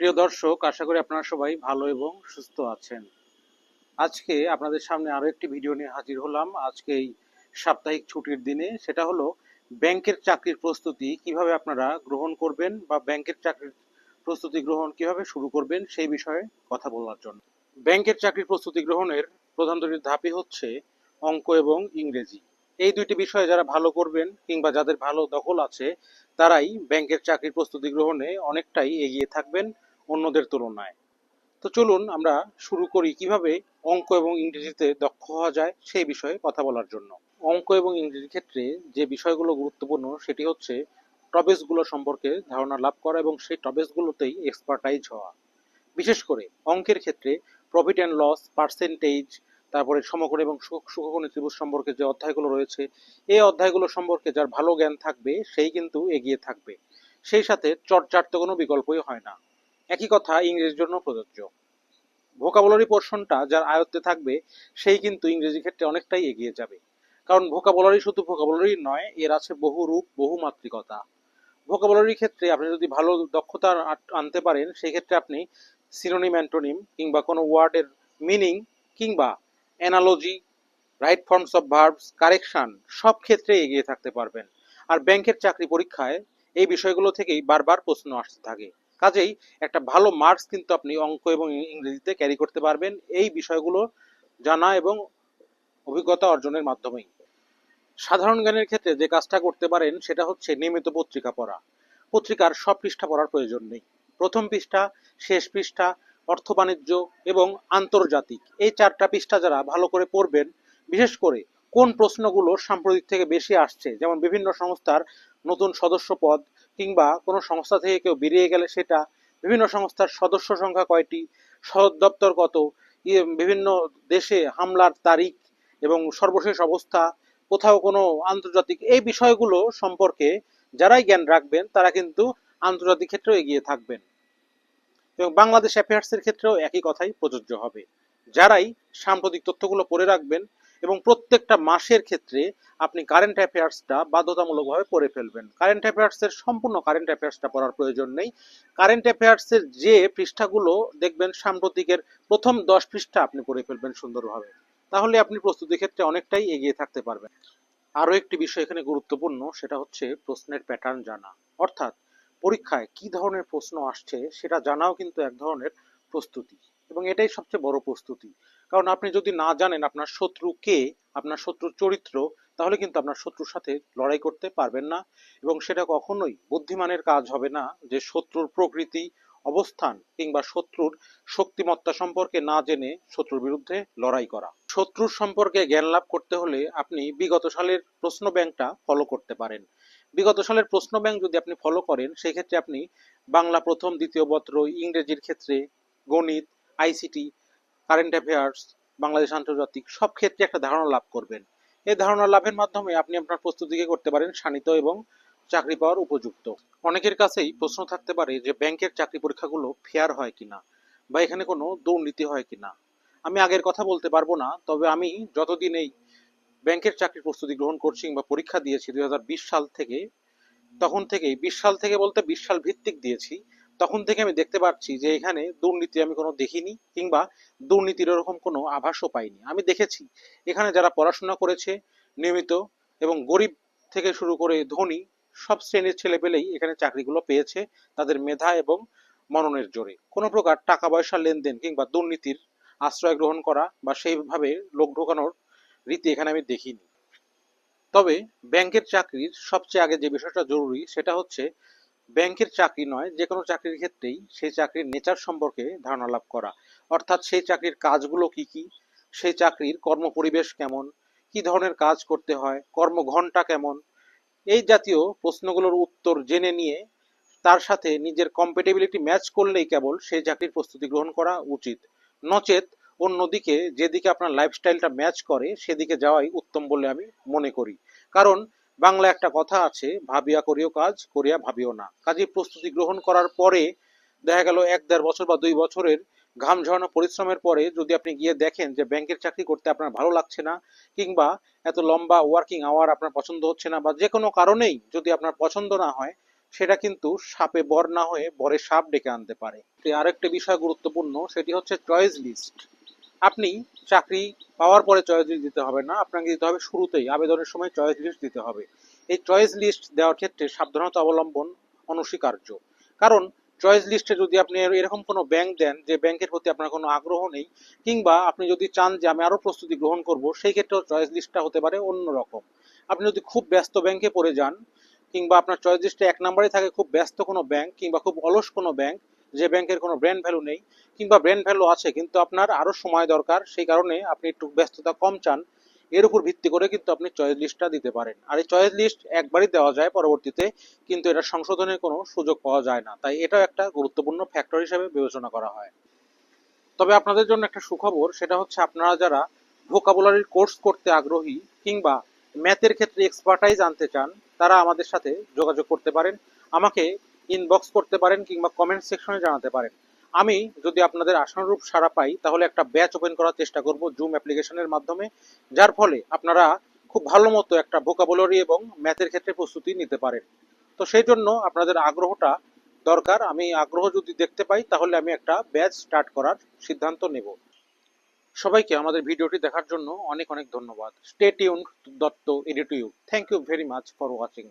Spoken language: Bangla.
প্রিয় দর্শক, আশা করি আপনারা সবাই ভালো এবং সুস্থ আছেন। আজকে আপনাদের সামনে আরও একটি ভিডিও নিয়ে হাজির হলাম। আজকে এই সাপ্তাহিক ছুটির দিনে সেটা হলো ব্যাংকের চাকরির প্রস্তুতি কীভাবে আপনারা গ্রহণ করবেন বা ব্যাংকের চাকরির প্রস্তুতি গ্রহণ কীভাবে শুরু করবেন সেই বিষয়ে কথা বলার জন্য। ব্যাংকের চাকরির প্রস্তুতি গ্রহণের প্রধান দুটি ধাপই হচ্ছে অঙ্ক এবং ইংরেজি। এই দুইটি বিষয়ে যারা ভালো করবেন কিংবা যাদের ভালো দখল আছে, তারাই ব্যাংকের চাকরির প্রস্তুতি গ্রহণে অনেকটাই এগিয়ে থাকবেন। অন্যদের তুলনায়। তো চলুন আমরা শুরু করি কীভাবে অঙ্ক এবং ইংরেজিতে দক্ষ হওয়া যায় সেই বিষয়ে কথা বলার জন্য। অঙ্ক এবং ইংরেজির ক্ষেত্রে যে বিষয়গুলো গুরুত্বপূর্ণ সেটি হচ্ছে টপিকসগুলো সম্পর্কে ধারণা লাভ করা এবং সেই টপিকসগুলোতেই এক্সপার্টাইজ হওয়া। বিশেষ করে অঙ্কের ক্ষেত্রে প্রফিট অ্যান্ড লস পার্সেন্টেজ তারপরে সমকোণ এবং সুখ- সুখকোণী ত্রিভুজ সম্পর্কে যে অধ্যায়গুলো রয়েছে, এই অধ্যায়গুলো সম্পর্কে যার ভালো জ্ঞান থাকবে, সেই কিন্তু এগিয়ে থাকবে। সেই সাথে চর্চার তো কোনো বিকল্পই হয় না। একই কথা ইংরেজির জন্য প্রযোজ্য। ভোকাবুলারি পোর্শনটা যার আয়ত্তে থাকবে, সেই কিন্তু ইংরেজি ক্ষেত্রে অনেকটাই এগিয়ে যাবে। কারণ ভোকাবুলারি শুধু ভোকাবুলারি নয়, এর আছে বহু রূপ, বহু মাত্রিকতা। ভোকাবুলারির ক্ষেত্রে আপনি যদি ভালো দক্ষতা আনতে পারেন, সেই ক্ষেত্রে আপনি সিনোনিম অ্যান্টোনিম কিংবা কোনো ওয়ার্ডের মিনিং কিংবা analogy right forms of verbs correction সব ক্ষেত্রে এগিয়ে থাকতে পারবেন। আর ব্যাংকের চাকরি পরীক্ষায় এই বিষয়গুলো থেকেই বারবার প্রশ্ন আসতে থাকে। কাজেই একটা ভালো মার্কস কিন্তু আপনি অঙ্ক এবং ইংরেজিতে ক্যারি করতে পারবেন। এই বিষয়গুলো জানা এবং অভিজ্ঞতা অর্জনের মাধ্যমেই। সাধারণ জ্ঞানের ক্ষেত্রে যে কাজটা করতে পারেন, সেটা হচ্ছে নিয়মিত পত্রিকা পড়া। পত্রিকার সব পৃষ্ঠা পড়ার প্রয়োজন নেই। প্রথম পৃষ্ঠা, শেষ পৃষ্ঠা, অর্থ বাণিজ্য এবং আন্তর্জাতিক। এই চারটা পৃষ্ঠা যারা ভালো করে পড়বেন, বিশেষ করে কোন প্রশ্নগুলো সাম্প্রতিক থেকে বেশি আসছে, যেমন বিভিন্ন সংস্থার নতুন সদস্য পদ কিংবা কোনো সংস্থা থেকে কেউ বেরিয়ে গেলে সেটা বিভিন্ন সংস্থার সদস্য সংখ্যা কয়টি, সদর দপ্তর কত বিভিন্ন দেশে হামলার তারিখ এবং সর্বশেষ অবস্থা, কোথাও কোনো আন্তর্জাতিক, এই বিষয়গুলো সম্পর্কে যারাই জ্ঞান রাখবেন, তারা কিন্তু আন্তর্জাতিক ক্ষেত্রেও এগিয়ে থাকবেন। এবং বাংলাদেশ অ্যাফেয়ার্সের ক্ষেত্রেও একই কথাই প্রযোজ্য হবে। যারাই সাম্প্রতিক তথ্যগুলো পড়ে রাখবেন এবং প্রত্যেকটা মাসের ক্ষেত্রে আপনি কারেন্ট অ্যাফেয়ার্সটা বাধ্যতামূলকভাবে পড়ে ফেলবেন। কারেন্ট অ্যাফেয়ার্সের সম্পূর্ণ কারেন্ট অ্যাফেয়ার্সটা পড়ার প্রয়োজন নেই। কারেন্ট অ্যাফেয়ার্সের যে পৃষ্ঠাগুলো দেখবেন সাম্প্রতিকের প্রথম দশ পৃষ্ঠা আপনি পড়ে ফেলবেন সুন্দরভাবে। তাহলে আপনি প্রস্তুতির ক্ষেত্রে অনেকটাই এগিয়ে থাকতে পারবেন। আরও একটি বিষয় এখানে গুরুত্বপূর্ণ, সেটা হচ্ছে প্রশ্নের প্যাটার্ন জানা। অর্থাৎ পরীক্ষায় কি ধরনের প্রশ্ন আসছে সেটা জানাও কিন্তু এক ধরনের প্রস্তুতি। এবং এটাই সবচেয়ে বড় প্রস্তুতি। কারণ আপনি যদি না জানেন আপনার শত্রু কে, আপনার শত্রুর চরিত্র, তাহলে কিন্তু আপনার শত্রুর সাথে লড়াই করতে পারবেন না এবং সেটা কখনোই বুদ্ধিমানের কাজ হবে না যে শত্রুর প্রকৃতি, অবস্থান কিংবা শত্রুর শক্তিমত্তা সম্পর্কে না জেনে শত্রুর বিরুদ্ধে লড়াই করা। শত্রুর সম্পর্কে জ্ঞান লাভ করতে হলে আপনি বিগত সালের প্রশ্ন ব্যাংকটা ফলো করতে পারেন। বিগত সালের প্রশ্ন ব্যাংক যদি আপনি ফলো করেন সেই ক্ষেত্রে আপনি বাংলা প্রথম, দ্বিতীয় পত্র, ইংরেজির ক্ষেত্রে গণিত আইসিটি, কারেন্ট অ্যাফেয়ার্স, বাংলাদেশ আন্তর্জাতিক, সব ক্ষেত্রে একটা ধারণা লাভ করবেন। এই ধারণা লাভের মাধ্যমে আপনি আপনার প্রস্তুতিকে করতে পারেন শানিত এবং চাকরি পাওয়ার উপযুক্ত। অনেকের কাছেই প্রশ্ন থাকতে পারে যে ব্যাংকের চাকরি পরীক্ষাগুলো ফেয়ার হয় কিনা বা এখানে কোনো দুর্নীতি হয় কিনা। আমি আগের কথা বলতে পারব না, তবে আমি যতদিন এই ব্যাংকের চাকরির প্রস্তুতি গ্রহণ করছি বা পরীক্ষা দিয়েছি দুই হাজার বিশ সাল থেকে, তখন থেকেই, বিশ সাল থেকে বলতে বিশ সাল ভিত্তিক দিয়েছি তখন থেকে আমি দেখতে পাচ্ছি যে এখানে দুর্নীতি আমি কোনো দেখিনি কিংবা দুর্নীতির এরকম কোনো আভাসও পাইনি। আমি দেখেছি, এখানে যারা পড়াশোনা করেছে, নিয়মিত এবং গরিব থেকে শুরু করে ধনী, সব শ্রেণির ছেলেপেলেই এখানে চাকরিগুলো পেয়েছে, তাদের মেধা এবং মননের জোরে। কোনো প্রকার টাকা পয়সা লেনদেন কিংবা দুর্নীতির আশ্রয় গ্রহণ করা বা সেইভাবে লোক ঢোকানোর রীতি এখানে আমি দেখিনি। তবে ব্যাংকের চাকরির সবচেয়ে আগে যে বিষয়টা জরুরি সেটা হচ্ছে ব্যাংকের চাকরি নয় যে কোনো চাকরির ক্ষেত্রেই সেই চাকরির নেচার সম্পর্কে ধারণা লাভ করা। অর্থাৎ সেই চাকরির কাজগুলো কি কি, সেই চাকরির কর্মপরিবেশ কেমন, কি ধরনের কাজ করতে হয়, কর্মঘণ্টা কেমন, এই জাতীয় প্রশ্নগুলোর উত্তর জেনে নিয়ে তার সাথে নিজের কম্পেটেবিলিটি ম্যাচ করলেই কেবল সেই চাকরির প্রস্তুতি গ্রহণ করা উচিত। নচেত অন্যদিকে যেদিকে আপনার লাইফস্টাইলটা ম্যাচ করে, সেদিকে যাওয়াই উত্তম বলে আমি মনে করি। কারণ বাংলা একটা কথা আছে, ভাবিয়া করিও কাজ, করিয়া ভাবিও না। কাজে প্রস্তুতি গ্রহণ করার পরে দেখা গেল এক দেড় বছর বা দুই বছরের ঘাম ঝরানো পরিশ্রমের পরে যদি আপনি গিয়ে দেখেন যে ব্যাংকের চাকরি করতে আপনার ভালো লাগছে না, কিংবা এত লম্বা ওয়ার্কিং আওয়ার আপনার পছন্দ হচ্ছে না, বা যে কোনো কারণেই যদি আপনার পছন্দ না হয়, সেটা কিন্তু সাপে বর না হয়ে বরে সাপ ডেকে আনতে পারে। আরেকটি বিষয় গুরুত্বপূর্ণ, সেটি হচ্ছে চয়েস লিস্ট আপনি চাকরি পাওয়ার পরে চয়েস লিস্ট দিতে হবে না, আপনাকে দিতে হবে শুরুতেই, আবেদনের সময় চয়েস লিস্ট দিতে হবে। এই চয়েস লিস্ট দেওয়ার ক্ষেত্রে সাবধানতা অবলম্বন অনস্বীকার্য। কারণ চয়েস লিস্টে যদি আপনি এরকম কোনো ব্যাংক দেন, যে ব্যাংকের প্রতি আপনার কোনো আগ্রহ নেই, কিংবা আপনি যদি চান যে আমি আরও প্রস্তুতি গ্রহণ করব, সেই ক্ষেত্রেও চয়েস লিস্টটা হতে পারে অন্য রকম। আপনি যদি খুব ব্যস্ত ব্যাংকে পড়ে যান, কিংবা আপনার চয়েস লিস্টে এক নম্বরে থাকে খুব ব্যস্ত কোনো ব্যাংক কিংবা খুব অলস কোনো ব্যাংক যে ব্যাংকের কোনো ব্র্যান্ড ভ্যালু নেই কিংবা ব্র্যান্ড ভ্যালু আছে, কিন্তু আপনার আরও সময় দরকার, সেই কারণে আপনি একটু ব্যস্ততা কম চান। এর উপর ভিত্তি করে কিন্তু আপনি চয়েস লিস্টটা দিতে পারেন। আর এই চয়েস লিস্ট একবারই দেওয়া যায় পরবর্তীতে, কিন্তু এটা সংশোধনের কোনো সুযোগ পাওয়া যায় না। তাই এটাও একটা গুরুত্বপূর্ণ ফ্যাক্টর হিসেবে বিবেচনা করা হয়। তবে আপনাদের জন্য একটা সুখবর, সেটা হচ্ছে আপনারা যারা ভোকাবুলারির কোর্স করতে আগ্রহী কিংবা ম্যাথের ক্ষেত্রে এক্সপার্টাইজ আনতে চান, তারা আমাদের সাথে যোগাযোগ করতে পারেন। আমাকে ইনবক্স করতে পারেন কিংবা কমেন্ট সেকশনে জানাতে পারেন। আমি যদি আপনাদের আশানুরূপ সাড়া পাই, তাহলে একটা ব্যাচ ওপেন করার চেষ্টা করব জুম অ্যাপ্লিকেশনের মাধ্যমে। যার ফলে আপনারা খুব ভালো মতো একটা ভোকাবুলারি এবং ম্যাথের ক্ষেত্রে প্রস্তুতি নিতে পারেন। তো সেই জন্য আপনাদের আগ্রহটা দরকার। আমি আগ্রহ যদি দেখতে পাই, তাহলে আমি একটা ব্যাচ স্টার্ট করার সিদ্ধান্ত নেব। সবাইকে আমাদের ভিডিওটি দেখার জন্য অনেক অনেক ধন্যবাদ। Stay tune Dutta এডিটিউ thank you very much for watching